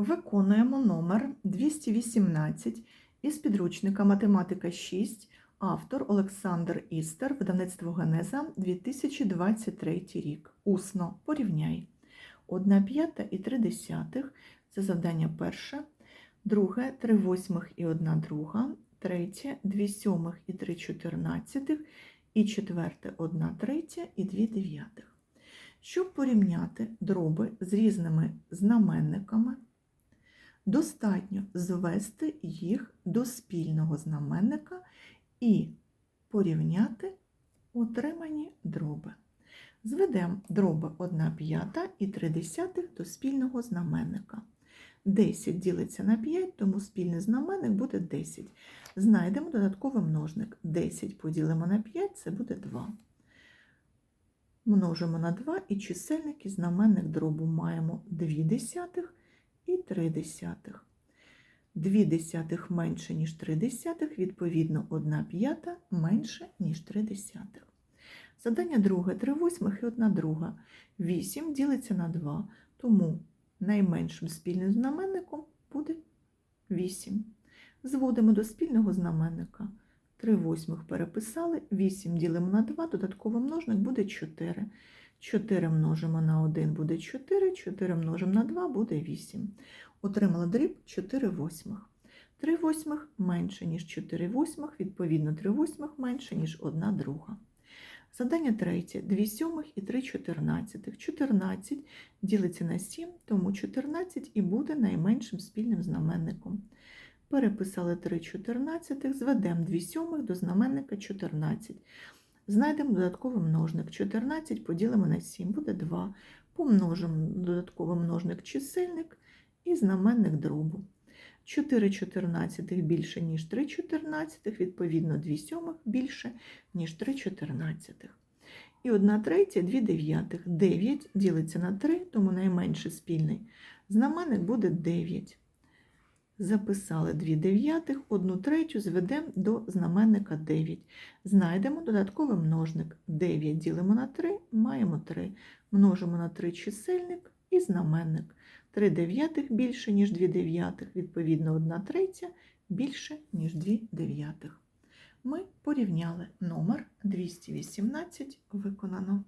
Виконуємо номер 218 із підручника Математика 6, автор Олександр Істер, видавництво Генеза 2023 рік. Усно порівняй. 1 п'ята і 3 десятих – це завдання перше, друге 3 восьмих і 1 друга, третє 2 сьомих і 3 чотирнадцятих, і четверте 1 третя і 2 дев'ятих. Щоб порівняти дроби з різними знаменниками, достатньо звести їх до спільного знаменника і порівняти отримані дроби. Зведемо дроби 1 п'ята і 3 десятих до спільного знаменника. 10 ділиться на 5, тому спільний знаменник буде 10. Знайдемо додатковий множник. 10 поділимо на 5, це буде 2. Множимо на 2 і чисельник і знаменник дробу маємо 2 десятих і 3 десятих. 2 десятих менше, ніж 3 десятих, відповідно, 1 п'ята менше, ніж 3 десятих. Задання друге 3 восьмих і 1 друга. 8 ділиться на 2, тому найменшим спільним знаменником буде 8. Зводимо до спільного знаменника. 3 восьмих переписали, 8 ділимо на 2, додатковий множник буде 4. 4 множимо на 1 буде 4, 4 множимо на 2 буде 8. Отримали дріб 4 восьмих. 3 восьмих менше, ніж 4 восьмих, відповідно 3 восьмих менше, ніж 1 друга. Задання третє. 2 сьомих і 3 чотирнадцятих. 14 ділиться на 7, тому 14 і буде найменшим спільним знаменником. Переписали 3 чотирнадцятих, зведемо 2 сьомих до знаменника 14. Знайдемо додатковий множник. 14 поділимо на 7, буде 2. Помножимо додатковий множник чисельник і знаменник дробу. 4 чотирнадцятих більше, ніж 3 чотирнадцятих, відповідно 2 сьомих більше, ніж 3 чотирнадцятих. І 1 третя, 2 дев'ятих. 9 ділиться на 3, тому найменший спільний знаменник буде 9. Записали 2 дев'ятих, 1 третю зведемо до знаменника 9. Знайдемо додатковий множник. 9 ділимо на 3, маємо 3. Множимо на 3 чисельник і знаменник. 3 дев'ятих більше, ніж 2 дев'ятих, відповідно 1 третя більше, ніж 2 дев'ятих. Ми порівняли номер 218 виконано.